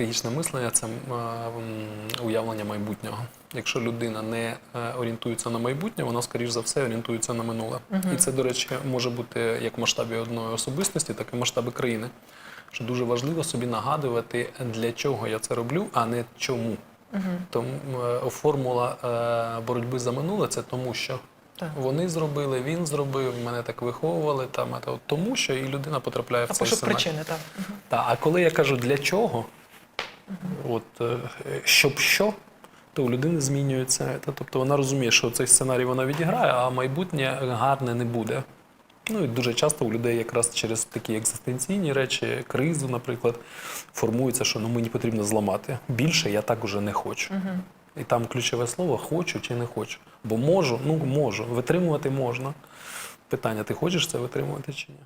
стратегічне мислення це уявлення майбутнього. Якщо людина не е, орієнтується на майбутнє, вона, скоріш за все, орієнтується на минуле. І це, до речі, може бути як в масштабі одної особистості, так і в масштабі країни. Що дуже важливо собі нагадувати, для чого я це роблю, а не чому. Тому е, формула е, боротьби за минуле це тому, що Так. вони зробили, він зробив, мене так виховували. Там, тому що і людина потрапляє в цей сценарій. причини, так. Та, а коли я кажу для чого, от, е, щоб що, то у людини змінюється. Та, тобто вона розуміє, що цей сценарій вона відіграє, а майбутнє гарне не буде. Ну і дуже часто у людей якраз через такі екзистенційні речі, кризу, наприклад, формується, що ну, мені потрібно зламати. Більше я так уже не хочу. І там ключове слово хочу чи не хочу. Бо можу, ну можу, витримувати можна. Питання: ти хочеш це витримувати чи ні?